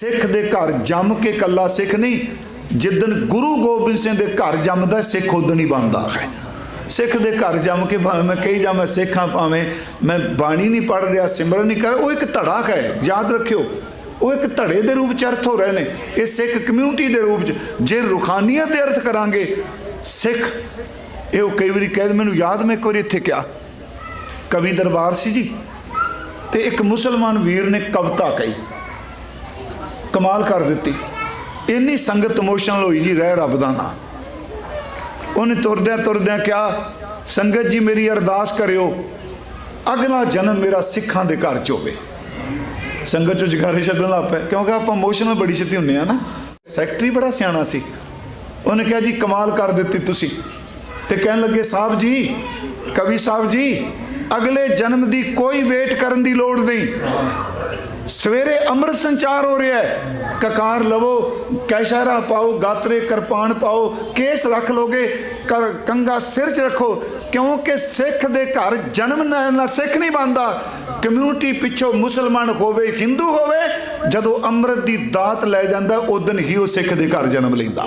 ਸਿੱਖ ਦੇ ਘਰ ਜੰਮ ਕੇ ਕੱਲਾ ਸਿੱਖ ਨਹੀਂ ਜਿੱਦਨ ਗੁਰੂ ਗੋਬਿੰਦ ਸਿੰਘ ਦੇ ਘਰ ਜੰਮਦਾ, ਸਿੱਖ ਉਦਣ ਹੀ ਬਣਦਾ ਹੈ। ਸਿੱਖ ਦੇ ਘਰ ਜੰਮ ਕੇ ਭਾਵੇਂ ਮੈਂ ਕਹੀ ਜਾ, ਮੈਂ ਸਿੱਖਾਂ ਭਾਵੇਂ ਮੈਂ ਬਾਣੀ ਨਹੀਂ ਪੜ ਰਿਹਾ, ਸਿਮਰਨ ਨਹੀਂ ਕਰ ਉਹ ਇੱਕ ਧੜਾ ਹੈ, ਯਾਦ ਰੱਖਿਓ। ਉਹ ਇੱਕ ਧੜੇ ਦੇ ਰੂਪ ਚ ਅਰਥ ਹੋ ਰਹੇ ਨੇ। ਇਹ ਸਿੱਖ ਕਮਿਊਨਿਟੀ ਦੇ ਰੂਪ ਚ, ਜੇ ਰੁਖਾਨੀਅਤ ਦੇ ਅਰਥ ਕਰਾਂਗੇ, ਸਿੱਖ, ਇਹ ਉਹ ਕਈ ਵਾਰੀ ਕਹਿ ਮੈਨੂੰ ਯਾਦ ਮੈਂ ਇੱਕ ਵਾਰੀ ਇੱਥੇ ਕਿਹਾ। ਕਵੀ ਦਰਬਾਰ ਸੀ ਜੀ, ਤੇ ਇੱਕ ਮੁਸਲਮਾਨ ਵੀਰ ਨੇ ਕਵਿਤਾ ਕਹੀ। ਕਮਾਲ ਕਰ ਦਿੱਤੀ। ਇੰਨੀ ਸੰਗਤ ਇਮੋਸ਼ਨਲ ਹੋਈ ਜੀ, ਰਹਿ ਰੱਬ ਦਾ ਨਾਂ ਉਹਨੇ ਤੁਰਦਿਆਂ ਤੁਰਦਿਆਂ ਕਿਹਾ, ਸੰਗਤ ਜੀ, ਮੇਰੀ ਅਰਦਾਸ ਕਰਿਓ, ਅਗਲਾ ਜਨਮ ਮੇਰਾ ਸਿੱਖਾਂ ਦੇ ਘਰ ਚ ਹੋਵੇ। ਸੰਗਤ ਚ ਜਗਾਰੇ ਛੱਡਣ ਲੱਗ ਪਏ। ਕਿਉਂਕਿ ਆਪਾਂ ਇਮੋਸ਼ਨਲ ਬੜੀ ਛੇਤੀ ਹੁੰਨੇ ਆ ਨਾ। ਸੈਕਟਰੀ ਬੜਾ ਸਿਆਣਾ ਸੀ। ਉਹਨੇ ਕਿਹਾ, ਜੀ, ਕਮਾਲ ਕਰ ਦਿੱਤੀ ਤੁਸੀਂ। ਤੇ ਕਹਿਣ ਲੱਗੇ, ਸਾਹਿਬ ਜੀ, ਕਵੀ ਸਾਹਿਬ ਜੀ, ਅਗਲੇ ਜਨਮ ਦੀ ਕੋਈ ਵੇਟ ਕਰਨ ਦੀ ਲੋੜ ਸਵੇਰੇ ਅੰਮ੍ਰਿਤ ਸੰਚਾਰ ਹੋ ਰਿਹਾ ਹੈ। ਕਕਾਰ ਲਵੋ, ਕੈਸ਼ਾਰਾ ਪਾਓ, ਗਾਤਰੇ ਕਿਰਪਾਨ ਪਾਓ, ਕੇਸ ਰੱਖ ਲੋਗੇ, ਕ- ਕੰਗਾ ਸਿਰ 'ਚ ਰੱਖੋ, ਕਿਉਂਕਿ ਸਿੱਖ ਦੇ ਘਰ ਜਨਮ ਲੈਣ ਨਾਲ ਸਿੱਖ ਨਹੀਂ ਬਣਦਾ। ਕਮਿਊਨਿਟੀ ਪਿੱਛੋਂ ਮੁਸਲਮਾਨ ਹੋਵੇ, ਹਿੰਦੂ ਹੋਵੇ, ਜਦੋਂ ਅੰਮ੍ਰਿਤ ਦੀ ਦਾਤ ਲੈ ਜਾਂਦਾ ਉਦੋਂ ਹੀ ਉਹ ਸਿੱਖ ਦੇ ਘਰ ਜਨਮ ਲੈਂਦਾ।